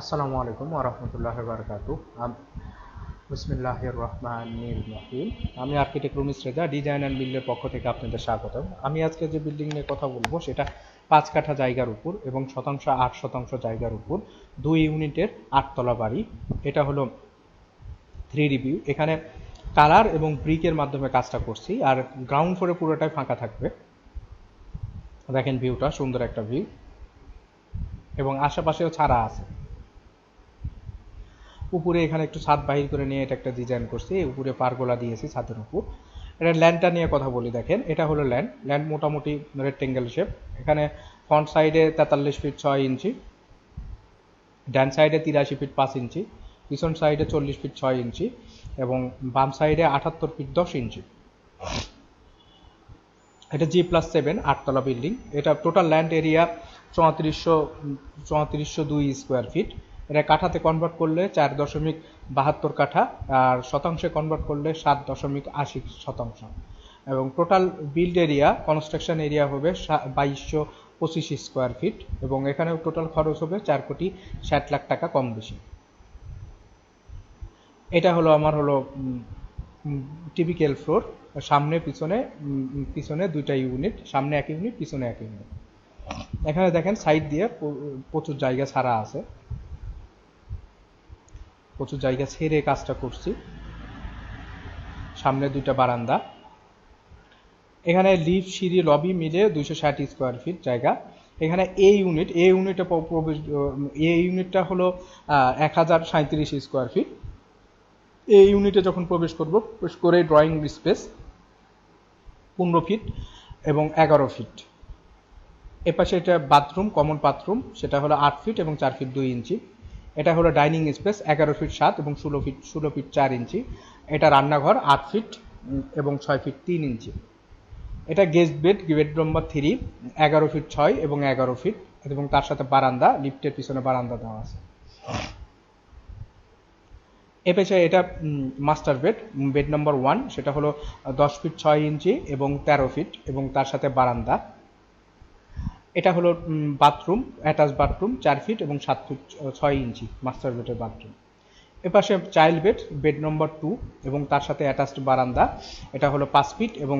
আসসালামু আলাইকুম ওরহমতুল্লাহ বারকাতু বিসমিল্লাহ রহমান রহিম আমি architect Rumis Reza design and বিল্ডের পক্ষ থেকে আপনাদের স্বাগতম। আমি আজকে যে বিল্ডিং নিয়ে কথা বলব, সেটা পাঁচ কাঠা জায়গার উপর এবং শতাংশ, আট শতাংশ জায়গার উপর দুই ইউনিটের আটতলা বাড়ি। এটা হলো থ্রি রিভিউ এখানে কালার এবং ব্রিকের মাধ্যমে কাজটা করছি, আর গ্রাউন্ড ফ্লোরে পুরোটাই ফাঁকা থাকবে। দেখেন ভিউটা সুন্দর একটা ভিউ এবং আশেপাশেও ছাড়া আছে। উপরে এখানে একটু ছাদ বাহির করে নিয়ে এটা একটা ডিজাইন করছি উপরে পারগোলা দিয়েছি ছাদের উপর। এটা ল্যান্ডটা নিয়ে কথা বলি, দেখেন, এটা হলো ল্যান্ড ল্যান্ড মোটামুটি রেক্টেঙ্গেল শেপ এখানে ফ্রন্ট সাইডে তেতাল্লিশ ফিট ছয় ইঞ্চি, ডান সাইডে তিরাশি ফিট পাঁচ ইঞ্চি, পিছন সাইডে চল্লিশ ফিট ছয় ইঞ্চি এবং বাম সাইডে আটাত্তর ফিট দশ ইঞ্চি। এটা জি প্লাস সেভেন আটতলা বিল্ডিং এটা টোটাল ল্যান্ড এরিয়া চৌত্রিশশো চৌত্রিশশো দুই স্কোয়ার ফিট এটা কাঠাতে কনভার্ট করলে চার দশমিক বাহাত্তর কাঠা, আর শতাংশে কনভার্ট করলে সাত দশমিক আশি শতাংশ। এবং total build area construction area হবে বাইশশো পঁচিশ স্কোয়ার ফিট এবং এখানেও টোটাল খরচ হবে চার কোটি ষাট লাখ টাকা কম বেশি। এটা হলো, আমার হলো টিপিক্যাল ফ্লোর সামনে, পিছনে পিছনে দুইটা ইউনিট সামনে এক ইউনিট পিছনে এক ইউনিট এখানে দেখেন সাইড দিয়ে প্রচুর জায়গা ছাড়া আছে। প্রচুর জায়গা ছেড়ে কাজটা করছি। সামনে দুইটা বারান্দা। এখানে লিফট সিঁড়ি, লবি মিলে দুইশো ষাট স্কোয়ার ফিট জায়গা। এখানে এ ইউনিট এ ইউনিটে প্রবেশ, এ ইউনিটটা হলো এক হাজার সাঁত্রিশ স্কোয়ার ফিট এ ইউনিটে যখন প্রবেশ করব, প্রবেশ করে ড্রয়িং স্পেস পনেরো ফিট এবং এগারো ফিট এপাশে এটা বাথরুম কমন বাথরুম সেটা হলো আট ফিট এবং চার ফিট দুই ইঞ্চি। এটা হলো ডাইনিং স্পেস, এগারো ফিট সাত এবং ষোলো ফিট ষোলো ফিট চার ইঞ্চি। এটা রান্নাঘর আট ফিট এবং ছয় ফিট তিন ইঞ্চি। এটা guest bed bed number three এগারো ফিট ছয় এবং এগারো ফিট এবং তার সাথে বারান্দা, লিফটের পিছনে বারান্দা দেওয়া আছে। এ পেছনে এটা master bed bed number one সেটা হলো দশ ফিট ছয় ইঞ্চি এবং তেরো ফিট এবং তার সাথে বারান্দা। এটা হলো বাথরুম অ্যাটাচ বাথরুম চার ফিট এবং সাত ফিট ছয় ইঞ্চি মাস্টার বেডের বাথরুম এপাশে child bed bed number two এবং তার সাথে অ্যাটাচড বারান্দা। এটা হলো পাঁচ ফিট এবং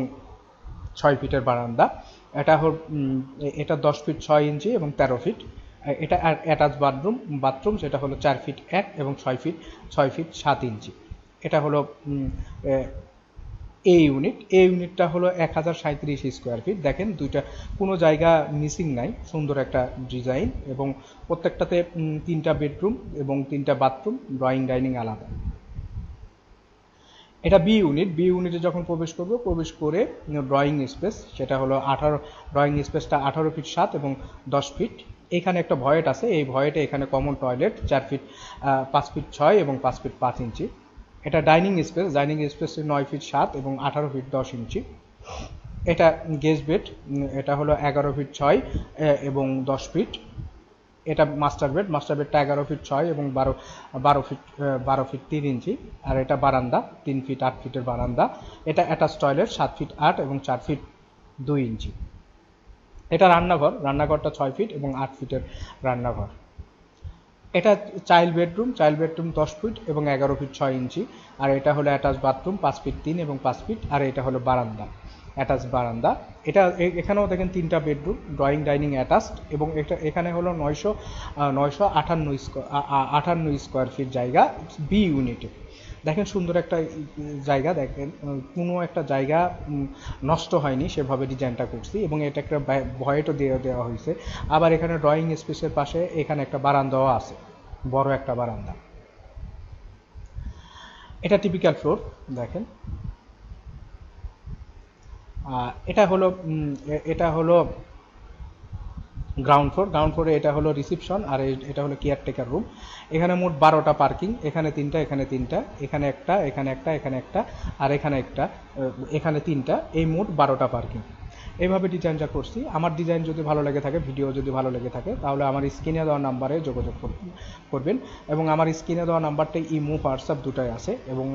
ছয় ফিটের বারান্দা। এটা হল এটা দশ ফিট ছয় ইঞ্চি এবং তেরো ফিট এটা অ্যাটাচ বাথরুম বাথরুম সেটা হলো চার ফিট এক এবং ছয় ফিট ছয় ফিট সাত ইঞ্চি। এটা হলো এ ইউনিট এ ইউনিটটা হলো এক হাজার সাঁত্রিশ স্কোয়ার ফিট দেখেন, দুইটা, কোনো জায়গা মিসিং নাই, সুন্দর একটা ডিজাইন এবং প্রত্যেকটাতে তিনটা বেডরুম এবং তিনটা বাথরুম ড্রয়িং ডাইনিং আলাদা। এটা বি ইউনিট বি ইউনিটে যখন প্রবেশ করব, প্রবেশ করে ড্রয়িং স্পেস সেটা হলো আঠারো ড্রয়িং স্পেসটা আঠারো ফিট সাত এবং দশ ফিট এখানে একটা ভয়েট আছে, এই ভয়েটে এখানে কমন টয়লেট চার ফিট পাঁচ ফিট ছয় এবং পাঁচ ফিট পাঁচ ইঞ্চি। এটা ডাইনিং স্পেস ডাইনিং স্পেস নয় ফিট সাত এবং আঠারো ফিট দশ ইঞ্চি। এটা গেস্ট বেড এটা হলো এগারো ফিট ছয় এবং দশ ফিট। এটা মাস্টার বেড, মাস্টার বেডটা এগারো ফিট ছয় এবং বারো বারো ফিট বারো ফিট তিন ইঞ্চি। আর এটা বারান্দা, তিন ফিট আট ফিটের বারান্দা। এটা অ্যাটাচ টয়লেট, সাত ফিট আট এবং চার ফিট দুই ইঞ্চি। এটা রান্নাঘর, রান্নাঘরটা ছয় ফিট এবং আট ফিটের রান্নাঘর। এটা চাইল্ড বেডরুম চাইল্ড বেডরুম দশ ফিট এবং এগারো ফিট ছয় ইঞ্চি আর এটা হলো অ্যাটাচ বাথরুম পাঁচ ফিট তিন এবং পাঁচ ফিট আর এটা হলো বারান্দা। অ্যাটাচ বারান্দা। এটা এখানেও দেখেন তিনটা বেডরুম, ড্রয়িং, ডাইনিং অ্যাটাচড এবং এটা, এখানে হলো নয়শো নয়শো আটান্ন আটান্ন স্কোয়ার ফিট জায়গা বি ইউনিটে দেখেন সুন্দর একটা জায়গা, দেখেন কোনো একটা জায়গা নষ্ট হয়নি, সেভাবে ডিজাইনটা করছি এবং এটা একটা ভয়েটও দিয়ে দেওয়া হয়েছে। আবার এখানে ড্রয়িং স্পেসের পাশে এখানে একটা বারান্দাও আছে, বড় একটা বারান্দা। এটা টিপিক্যাল ফ্লোর দেখেন। এটা হলো এটা হলো গ্রাউন্ড ফ্লোর গ্রাউন্ড ফ্লোরে এটা হলো রিসিপশন আর এটা হলো কেয়ারটেকার রুম এখানে মোট বারোটা পার্কিং এখানে তিনটা এখানে তিনটা, এখানে একটা এখানে একটা এখানে একটা, আর এখানে একটা এখানে তিনটা, এই মোট বারোটা পার্কিং এইভাবে ডিজাইনটা করছি। আমার ডিজাইন যদি ভালো লেগে থাকে ভিডিও যদি ভালো লেগে থাকে, তাহলে আমার স্ক্রিনে দেওয়া নাম্বারে যোগাযোগ করবেন এবং আমার স্ক্রিনে দেওয়া নাম্বারটা ইমো হোয়াটসঅ্যাপ দুটাই আছে এবং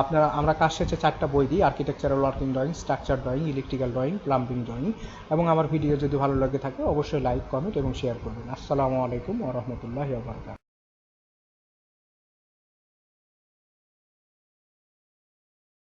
আপনারা, আমরা কাজ শেষে চারটা বই দিই architectural working drawing structure drawing electrical drawing plumbing drawing এবং আমার ভিডিও যদি ভালো লেগে থাকে, অবশ্যই লাইক কমেন্ট এবং শেয়ার করবেন। আসসালামু আলাইকুম ওরহমতুল্লাহ বারকাত